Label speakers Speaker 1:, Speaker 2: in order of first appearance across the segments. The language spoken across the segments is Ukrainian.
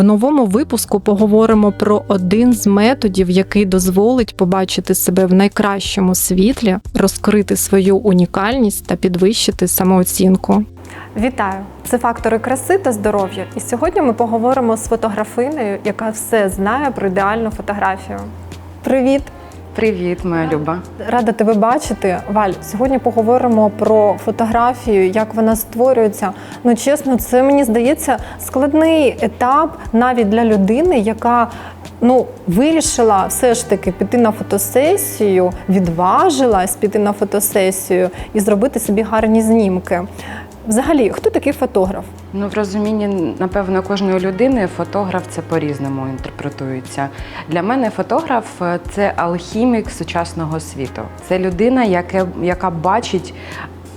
Speaker 1: В новому випуску поговоримо про один з методів, який дозволить побачити себе в найкращому світлі, розкрити свою унікальність та підвищити самооцінку.
Speaker 2: Вітаю! Це фактори краси та здоров'я. І сьогодні ми поговоримо з фотографинею, яка все знає про ідеальну фотографію. Привіт!
Speaker 3: Привіт, моя Люба.
Speaker 2: Рада тебе бачити. Валь, сьогодні поговоримо про фотографію, як вона створюється. Ну, чесно, це мені здається складний етап навіть для людини, яка ну, вирішила все ж таки піти на фотосесію, відважилась піти на фотосесію і зробити собі гарні знімки. Взагалі, хто такий фотограф?
Speaker 3: Ну, в розумінні, напевно, кожної людини фотограф це по-різному інтерпретується. Для мене фотограф е, це алхімік сучасного світу. Це людина, яке, яка бачить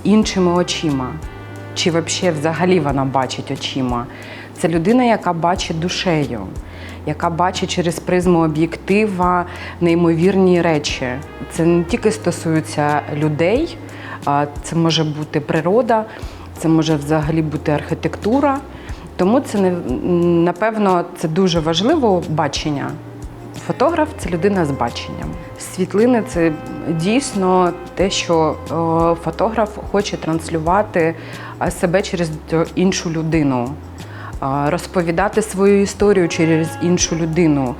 Speaker 3: іншими очима. Чи взагалі вона бачить очима. Це людина, яка бачить душею, яка бачить через призму об'єктива неймовірні речі. Це не тільки стосується людей, це може бути природа, це може взагалі бути архітектура. Тому це не напевно це дуже важливо бачення. Фотограф це людина з баченням. Світлини це дійсно те, що е, фотограф хоче транслювати е, себе через іншу людину, е, розповідати свою історію через іншу людину,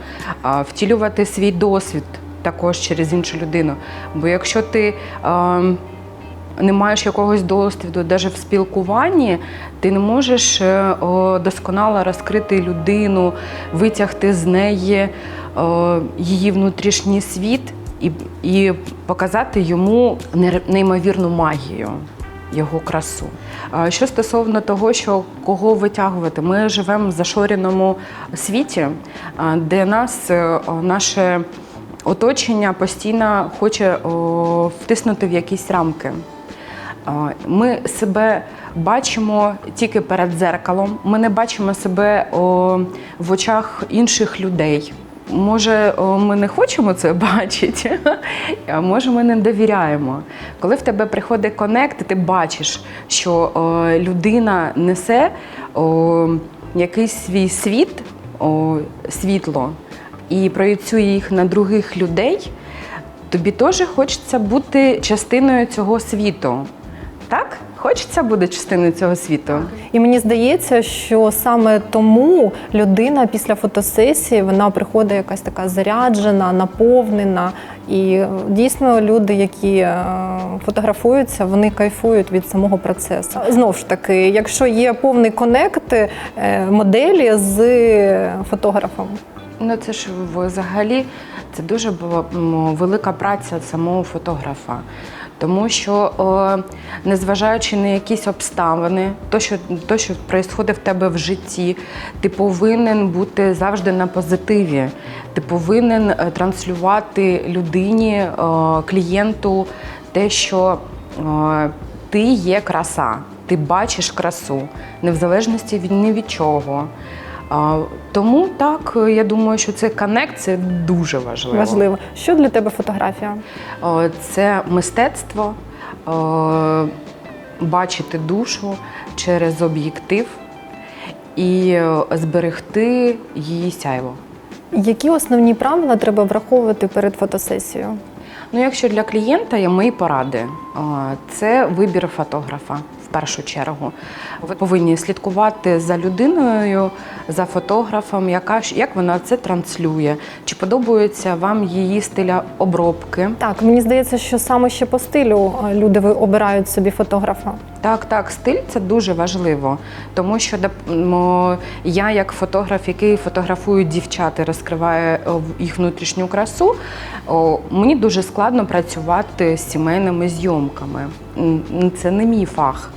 Speaker 3: втілювати свій досвід також через іншу людину. Бо якщо ти е, не маєш якогось досвіду, навіть в спілкуванні, ти не можеш е, досконало розкрити людину, витягти з неї її внутрішній світ і, і показати йому неймовірну магію. Його красу. Що стосовно того, що кого витягувати, ми живемо в зашореному світі, де нас е, наше оточення постійно хоче втиснути в якісь рамки. Ми себе бачимо тільки перед дзеркалом. Ми не бачимо себе в очах інших людей. Може, ми не хочемо це бачити, а може, ми не довіряємо. Коли в тебе приходить конект, ти бачиш, що людина несе якийсь свій світ, світло, і проєцює їх на других людей, тобі теж хочеться бути частиною цього світу. Так? Хочеться бути частиною цього світу.
Speaker 2: І мені здається, що саме тому людина після фотосесії вона приходить якась така заряджена, наповнена. І е, дійсно люди, які е, фотографуються, вони кайфують від самого процесу. Знову ж таки, якщо є повний конект е, моделі з фотографом.
Speaker 3: Ну це ж взагалі це дуже була велика праця самого фотографа. Тому що, е, незважаючи на якісь обставини, то, що то, що відбувається в тебе в житті, ти повинен бути завжди на позитиві. Ти повинен е, транслювати людині, е, клієнту те, що е, ти є краса, ти бачиш красу, не в залежності від ні від чого. Тому так, я думаю, що це коннект це дуже важливо.
Speaker 2: Важливо. Що для тебе фотографія?
Speaker 3: Це мистецтво, бачити душу через об'єктив і е, зберегти її сяйво.
Speaker 2: Які основні правила треба враховувати перед фотосесією?
Speaker 3: Ну, якщо для клієнта є мої поради, це вибір фотографа першу чергу. Ви повинні слідкувати за людиною, за фотографом, яка як вона це транслює, чи подобається вам її стиля обробки.
Speaker 2: Так, мені здається, що саме ще по стилю е, люди обирають собі фотографа.
Speaker 3: Так, так, стиль це дуже важливо, тому що я, як фотограф, який фотографує дівчат і розкриває в- їх внутрішню красу, мені дуже складно працювати з сімейними зйомками. Це не мій фах.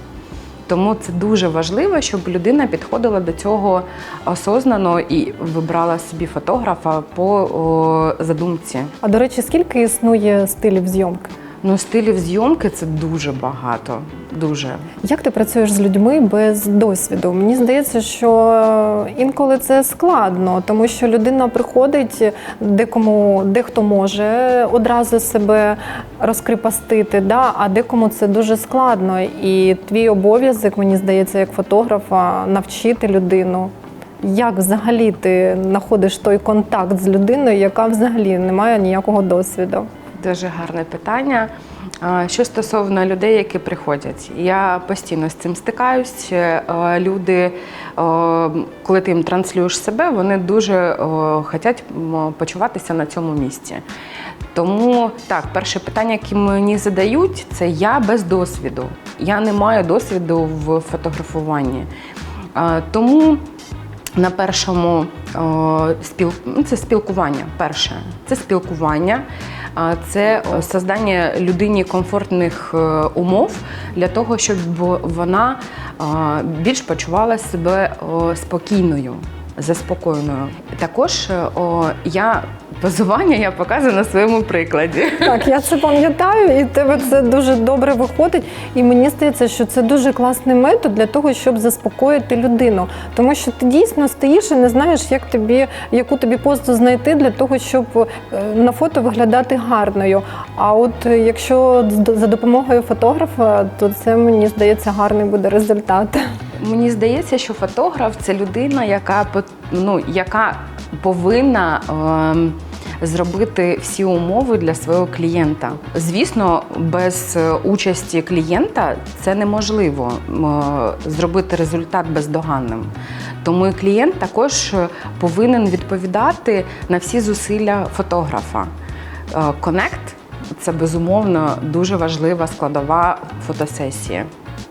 Speaker 3: Тому це дуже важливо, щоб людина підходила до цього осознано і вибрала собі фотографа по задумці.
Speaker 2: А до речі, скільки існує стилів зйомки?
Speaker 3: Ну, стилів зйомки це дуже багато. Дуже.
Speaker 2: Як ти працюєш з людьми без досвіду? Мені здається, що інколи це складно, тому що людина приходить, декому дехто може одразу себе розкріпастити, да? а декому це дуже складно. І твій обов'язок, мені здається, як фотографа, навчити людину Як взагалі ти знаходиш той контакт з людиною, яка взагалі не має ніякого досвіду?
Speaker 3: Дуже гарне питання. Що стосовно людей, які приходять, я постійно з цим стикаюсь. Е, Люди, е, коли ти їм транслюєш себе, вони дуже хочуть почуватися на цьому місці. Тому так, перше питання, яке мені задають, це я без досвіду. Я не маю досвіду в фотографуванні. Тому на першому спіл... ну, це спілкування. Перше, це спілкування, це создання людині комфортних е, умов для того, щоб вона більш почувала себе спокійною, заспокоєною. Також е, я позування я показую на своєму прикладі.
Speaker 2: Так, я це пам'ятаю, і тебе це дуже добре виходить. І мені здається, що це дуже класний метод для того, щоб заспокоїти людину. Тому що ти дійсно стоїш і не знаєш, як тобі, яку тобі позу знайти для того, щоб е, на фото виглядати гарною. А от е, якщо за допомогою фотографа, то це мені здається гарний буде результат.
Speaker 3: Мені здається, що фотограф це людина, яка ну, яка повинна ем, зробити всі умови для свого клієнта. Звісно, без е, участі клієнта це неможливо е, зробити результат бездоганним. Тому і клієнт також е, повинен відповідати на всі зусилля фотографа. Конект це безумовно дуже важлива складова фотосесії.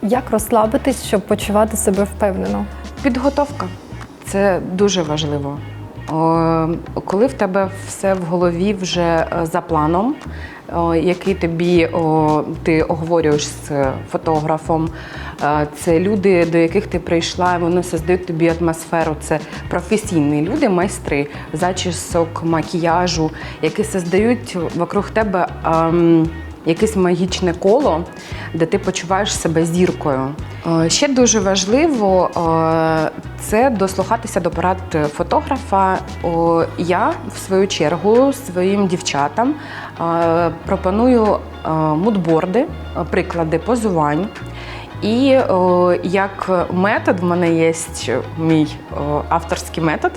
Speaker 2: Як розслабитись, щоб почувати себе впевнено?
Speaker 3: Підготовка це дуже важливо. Коли в тебе все в голові вже е, за планом, який тобі ти оговорюєш з фотографом, е, це люди, до яких ти прийшла, вони создають тобі атмосферу. Це професійні люди, майстри зачісок, макіяжу, які создають вокруг тебе. Якесь магічне коло, де ти почуваєш себе зіркою. Е, Ще дуже важливо е, це дослухатися до порад фотографа. Я, в свою чергу, своїм дівчатам е, пропоную мудборди, приклади позувань. І о, як метод, в мене є мій о, авторський метод.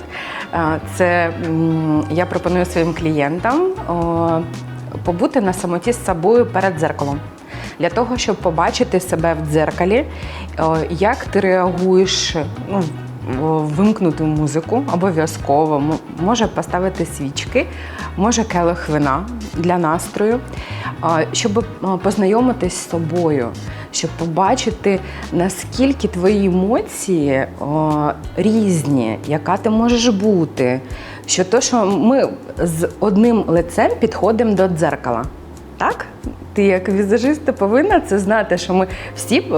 Speaker 3: Це я пропоную своїм клієнтам о, побути на самоті з собою перед дзеркалом. Для того, щоб побачити себе в дзеркалі, як ти реагуєш, ну, вимкнути музику обов'язково, може поставити свічки, може келих вина для настрою, щоб познайомитись з собою, щоб побачити, наскільки твої емоції різні, яка ти можеш бути. Що то, що ми з одним лицем підходимо до дзеркала. Так? Ти як візажист повинна це знати, що ми всі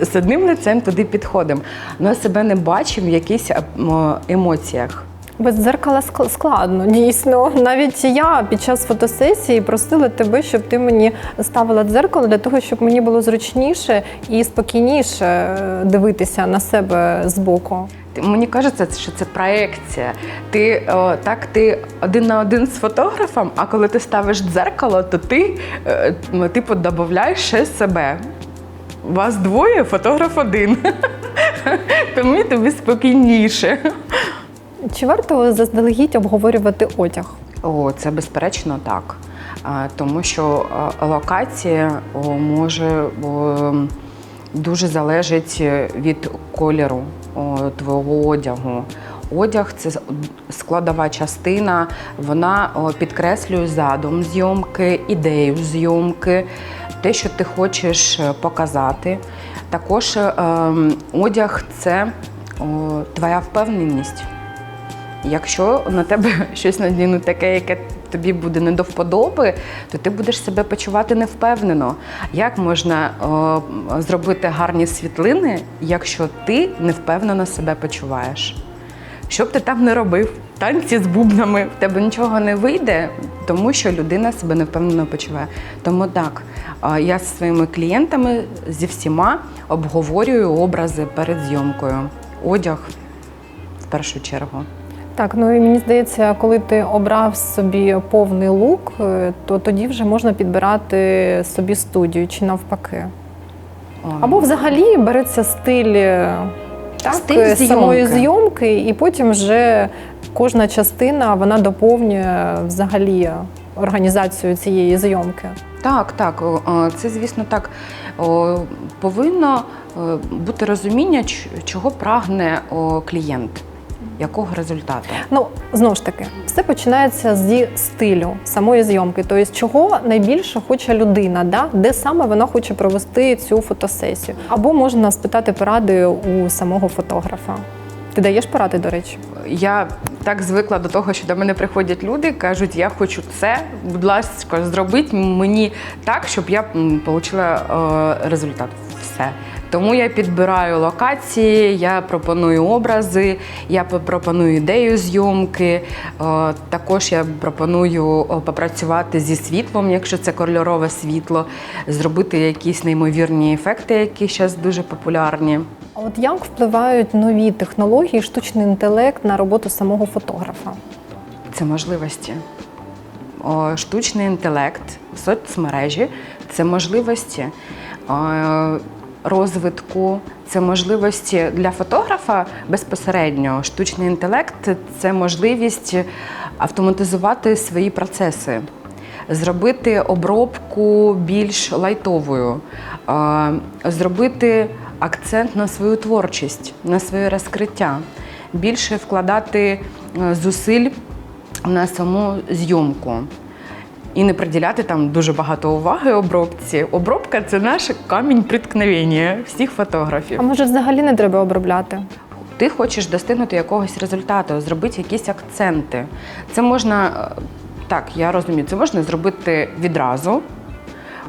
Speaker 3: з одним лицем туди підходимо, але себе не бачимо в якихось ем, емоціях.
Speaker 2: Без дзеркала ск- складно, дійсно. Навіть я під час фотосесії просила тебе, щоб ти мені ставила дзеркало для того, щоб мені було зручніше і спокійніше е, дивитися на себе збоку.
Speaker 3: Мені кажеться, що це проекція. Ти о, так, ти один на один з фотографом, а коли ти ставиш дзеркало, то ти е, м, типу додаєш ще себе. Вас двоє, фотограф один. Тому тобі спокійніше.
Speaker 2: Чи варто заздалегідь обговорювати одяг?
Speaker 3: О, це безперечно так. Тому що локація може дуже залежить від кольору о, твого одягу. Одяг це складова частина, вона підкреслює задум зйомки, ідею зйомки, те, що ти хочеш е, показати. Також е, одяг це твоя впевненість. Якщо на тебе щось надіну таке, яке тобі буде не до вподоби, то ти будеш себе почувати невпевнено. Як можна е, зробити гарні світлини, якщо ти невпевнено себе почуваєш? Що б ти там не робив? Танці з бубнами, в тебе нічого не вийде, тому що людина себе невпевнено почуває. Тому так, я зі своїми клієнтами зі всіма обговорюю образи перед зйомкою. Одяг в першу чергу.
Speaker 2: Так, ну і мені здається, коли ти обрав собі повний лук, е, то тоді вже можна підбирати собі студію чи навпаки. Або взагалі береться стиль е, так?
Speaker 3: Стиль
Speaker 2: Е, самої
Speaker 3: зйомки.
Speaker 2: і потім вже кожна частина вона доповнює взагалі організацію цієї зйомки.
Speaker 3: Так, так, це звісно так. Повинно бути розуміння, чого прагне клієнт, якого результату.
Speaker 2: Ну, знову ж таки, все починається зі стилю самої зйомки. Тобто, чого найбільше хоче людина, да? де саме вона хоче провести цю фотосесію. Або можна спитати поради у самого фотографа. Ти даєш поради, до речі?
Speaker 3: Я так звикла до того, що до мене приходять люди, кажуть, я хочу це, будь ласка, зробіть мені так, щоб я отримала е, результат. Все. Тому я підбираю локації, я пропоную образи, я пропоную ідею зйомки. е, Також я пропоную попрацювати зі світлом, якщо це кольорове світло, зробити якісь неймовірні ефекти, які зараз дуже популярні.
Speaker 2: А от як впливають нові технології, штучний інтелект на роботу самого фотографа?
Speaker 3: Це можливості. Штучний інтелект, соцмережі це можливості е, розвитку, це можливості для фотографа безпосередньо. Штучний інтелект це можливість автоматизувати свої процеси, зробити обробку більш лайтовою, зробити акцент на свою творчість, на своє розкриття, більше вкладати е, зусиль на саму зйомку. І не приділяти там дуже багато уваги обробці. Обробка це наш камінь приткновення всіх фотографів.
Speaker 2: А може, взагалі не треба обробляти?
Speaker 3: Ти хочеш достигнути якогось результату, зробити якісь акценти. Це можна, е, так, я розумію, це можна зробити відразу.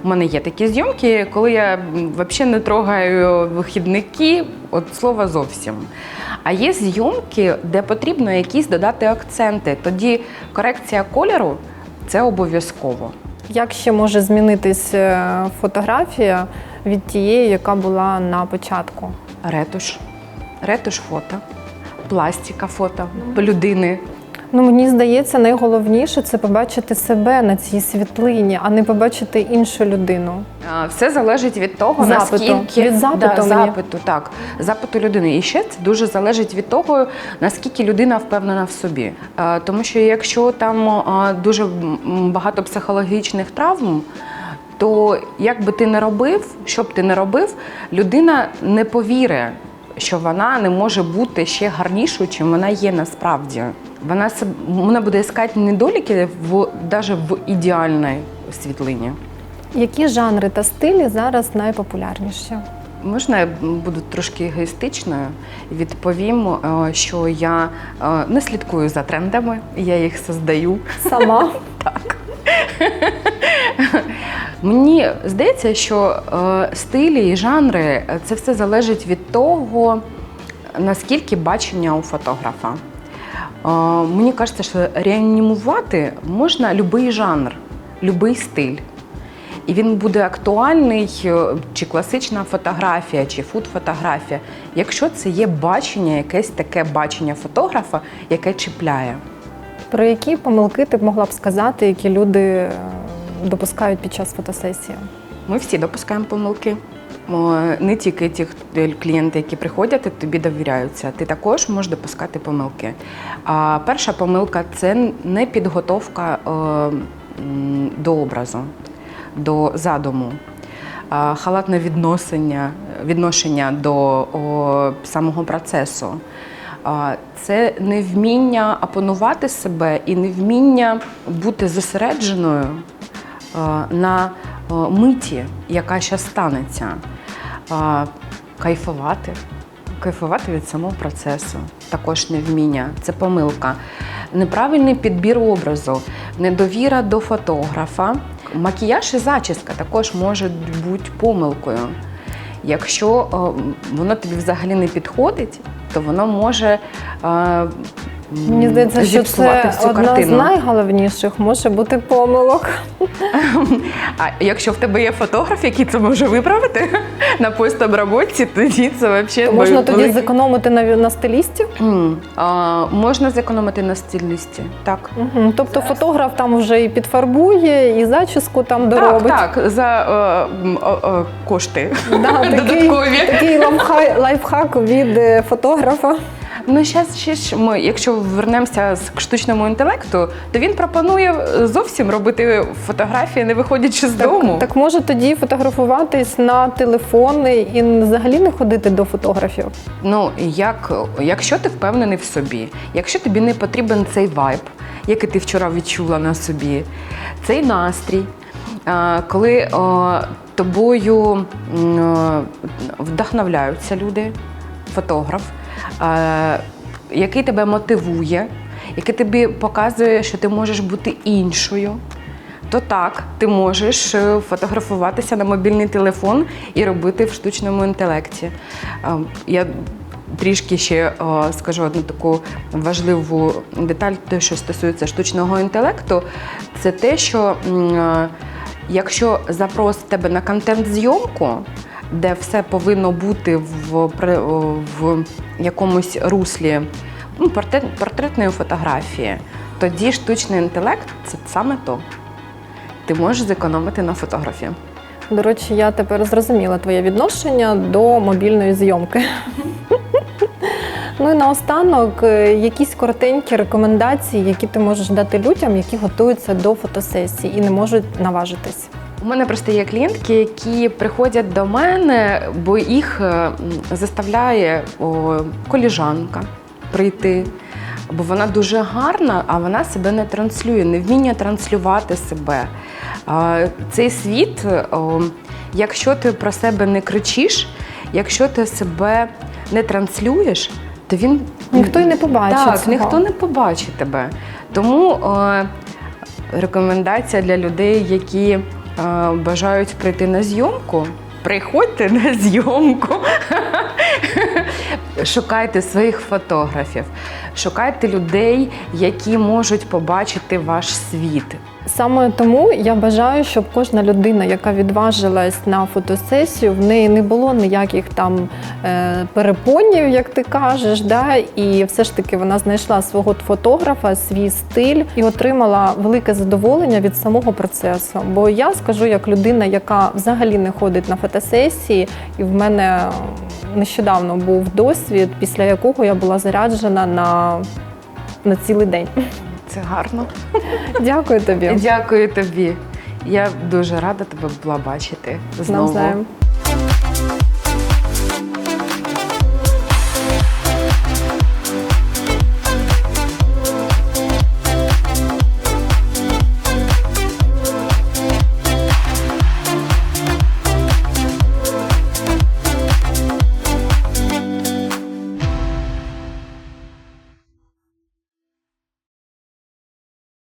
Speaker 3: У мене є такі зйомки, коли я взагалі не трогаю вихідники, от слова зовсім. А є зйомки, де потрібно якісь додати акценти. Тоді корекція кольору це обов'язково.
Speaker 2: Як ще може змінитись е, фотографія від тієї, яка була на початку?
Speaker 3: Ретуш, ретуш фото, пластика фото людини.
Speaker 2: Ну мені здається, найголовніше це побачити себе на цій світлині, а не побачити іншу людину.
Speaker 3: Все залежить від того,
Speaker 2: Запиту.
Speaker 3: наскільки
Speaker 2: Від запиту
Speaker 3: да, запиту, так, запиту людини. І ще це дуже залежить від того, наскільки людина впевнена в собі. Тому що якщо там дуже багато психологічних травм. То як би ти не робив, що б ти не робив, людина не повірить, що вона не може бути ще гарнішою, чим вона є насправді. Вона вона буде іскати недоліки в навіть в ідеальній світлині.
Speaker 2: Які жанри та стилі зараз найпопулярніші?
Speaker 3: Можна я буду трошки егоїстичною відповім, е, що я е, не слідкую за трендами, я їх создаю.
Speaker 2: Сама
Speaker 3: Мені здається, що е, стилі і жанри е, це все залежить від того, наскільки бачення у фотографа. Е, Мені кажеться, що реанімувати можна будь-який жанр, будь-який стиль. І він буде актуальний, чи класична фотографія, чи фуд-фотографія, якщо це є бачення, якесь таке бачення фотографа, яке чіпляє.
Speaker 2: про які помилки ти б могла б сказати, які люди допускають під час фотосесії?
Speaker 3: Ми всі допускаємо помилки. Не тільки ті клієнти, які приходять тобі довіряються, ти також можеш допускати помилки. А перша помилка це не підготовка е, до образу, до задуму. Халатне відношення, відношення до самого процесу. Це невміння опанувати себе і невміння бути зосередженою на е, миті, яка ще станеться, Е, кайфувати. Кайфувати від самого процесу, також невміння, це помилка. Неправильний підбір образу, недовіра до фотографа. Макіяж і зачіска також можуть бути помилкою. Якщо е, воно тобі взагалі не підходить, то воно може е,
Speaker 2: Мені здається, що це
Speaker 3: всю
Speaker 2: одна
Speaker 3: картину.
Speaker 2: з найголовніших може бути помилок.
Speaker 3: А якщо в тебе є фотограф, який це може виправити на постоброботці, тоді це взагалі
Speaker 2: То можна тоді зекономити на, на стилісті.
Speaker 3: а, можна зекономити на стилісті. Так.
Speaker 2: Угу. Тобто фотограф там вже і підфарбує, і зачіску там доробить.
Speaker 3: Так, так, за е, м, о, о, кошти
Speaker 2: Да, такий,
Speaker 3: додаткові.
Speaker 2: такий лайфхак, лайфхак від е, фотографа.
Speaker 3: Ну, зараз ще ж ми, якщо вернемося з- к штучному інтелекту, то він пропонує е, зовсім робити фотографії, не виходячи з дому.
Speaker 2: Так, так може тоді фотографуватись на телефони і взагалі не ходити до фотографів.
Speaker 3: Ну, як, якщо ти впевнений в собі, якщо тобі не потрібен цей вайб, який ти вчора відчула на собі, цей настрій, коли о, тобою о, вдохновляються люди, фотограф, який тебе мотивує, який тобі показує, що ти можеш бути іншою. То так, ти можеш е, фотографуватися на мобільний телефон і робити в штучному інтелекті. Я трішки ще е, скажу одну таку важливу деталь, те, що стосується штучного інтелекту, це те, що е, якщо запросить тебе на контент-зйомку, де все повинно бути в, в якомусь руслі ну, портрет, портретної фотографії, тоді штучний інтелект це саме то. Ти можеш зекономити на фотографії.
Speaker 2: До речі, я тепер зрозуміла твоє відношення до мобільної зйомки. Ну і наостанок, е, якісь коротенькі рекомендації, які ти можеш дати людям, які готуються до фотосесії і не можуть наважитись.
Speaker 3: У мене просто є клієнтки, які приходять до мене, бо їх е, заставляє о, коліжанка прийти. Бо вона дуже гарна, а вона себе не транслює, не вміння транслювати себе. Цей світ, якщо ти про себе не кричиш, якщо ти себе не транслюєш, то він
Speaker 2: Ніхто й не побачить
Speaker 3: Так,
Speaker 2: цього.
Speaker 3: ніхто не побачить тебе. Тому рекомендація для людей, які бажають прийти на зйомку. Приходьте на зйомку, шукайте своїх фотографів, шукайте людей, які можуть побачити ваш світ.
Speaker 2: Саме тому я бажаю, щоб кожна людина, яка відважилась на фотосесію, в неї не було ніяких там е, перепонів, як ти кажеш, да? і все ж таки вона знайшла свого фотографа, свій стиль і отримала велике задоволення від самого процесу. Бо я скажу, як людина, яка взагалі не ходить на фотосесії, і в мене нещодавно був досвід, після якого я була заряджена на, на цілий день.
Speaker 3: Це гарно.
Speaker 2: Дякую тобі.
Speaker 3: Дякую тобі. Я дуже рада тебе була бачити знову.
Speaker 2: Навзаєм.